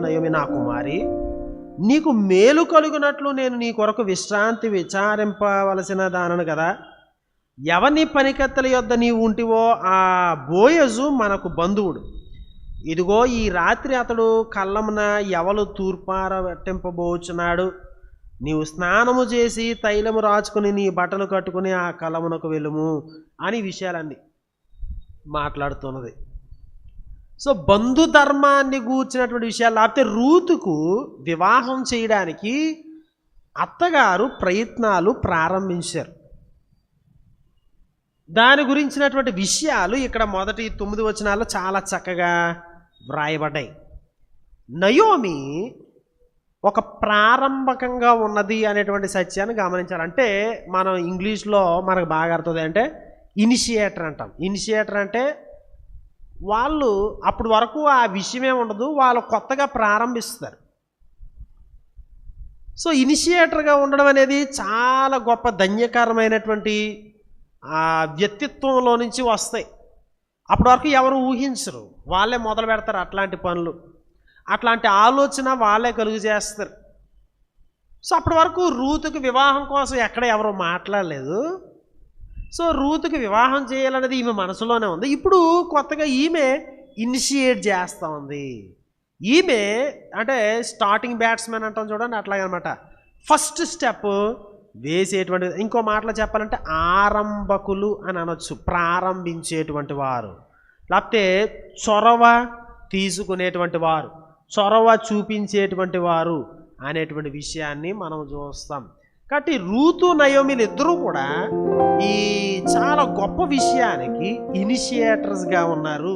Naomi నా కుమారి. నీకు మేలు కలుగునట్లు నేను నీ కొరకు విశ్రాంతి విచారింపవలసిన దానను కదా. ఎవని పనికత్తెల యొద్ద నీవు ఉంటివో ఆ బోయజు మనకు బంధువుడు. ఇదిగో ఈ రాత్రి అతడు కళ్ళమున ఎవలు తూర్పారట్టింపబోచున్నాడు నీవు స్నానము చేసి తైలము రాచుకుని నీ బట్టలు కట్టుకుని ఆ కలమునకు వెళ్ళుము అని విషయాలన్నీ మాట్లాడుతున్నది. సో బంధుధర్మాన్ని గూర్చినటువంటి విషయాలు లేకపోతే రూతుకు వివాహం చేయడానికి అత్తగారు ప్రయత్నాలు ప్రారంభించారు. దాని గురించినటువంటి విషయాలు ఇక్కడ మొదటి తొమ్మిది వచనాల్లో చాలా చక్కగా వ్రాయబడ్డాయి. నయోమి ఒక ప్రారంభకంగా ఉన్నది అనేటువంటి సత్యాన్ని గమనించాలి అంటే మనం ఇంగ్లీష్లో మనకు బాగా అర్థం అంటే ఇనిషియేటర్ అంటాం. ఇనిషియేటర్ అంటే వాళ్ళు అప్పటి వరకు ఆ విషయమే ఉండదు వాళ్ళు కొత్తగా ప్రారంభిస్తారు. సో ఇనిషియేటర్గా ఉండడం అనేది చాలా గొప్ప ధన్యకరమైనటువంటి ఆ వ్యక్తిత్వంలో నుంచి వస్తాయి. అప్పటి వరకు ఎవరు ఊహించరు వాళ్ళే మొదలు పెడతారు అట్లాంటి పనులు. అట్లాంటి ఆలోచన వాళ్ళే కలుగు చేస్తారు. సో అప్పటి వరకు రూతుకు వివాహం కోసం ఎక్కడ ఎవరు మాట్లాడలేదు. సో రూతుకి వివాహం చేయాలనేది ఈమె మనసులోనే ఉంది. ఇప్పుడు కొత్తగా ఈమె ఇనిషియేట్ చేస్తూ ఉంది. ఈమె అంటే స్టార్టింగ్ బ్యాట్స్మెన్ అంటాం చూడండి అట్లాగనమాట. ఫస్ట్ స్టెప్ వేసేటువంటి ఇంకో మాటలో చెప్పాలంటే ఆరంభకులు అని అనొచ్చు ప్రారంభించేటువంటి వారు. లేకపోతే చొరవ తీసుకునేటువంటి వారు చొరవ చూపించేటువంటి వారు అనేటువంటి విషయాన్ని మనం చూస్తాం. కాబట్టి రూతు నయోమిలిద్దరూ కూడా ఈ చాలా గొప్ప విషయానికి ఇనిషియేటర్స్గా ఉన్నారు.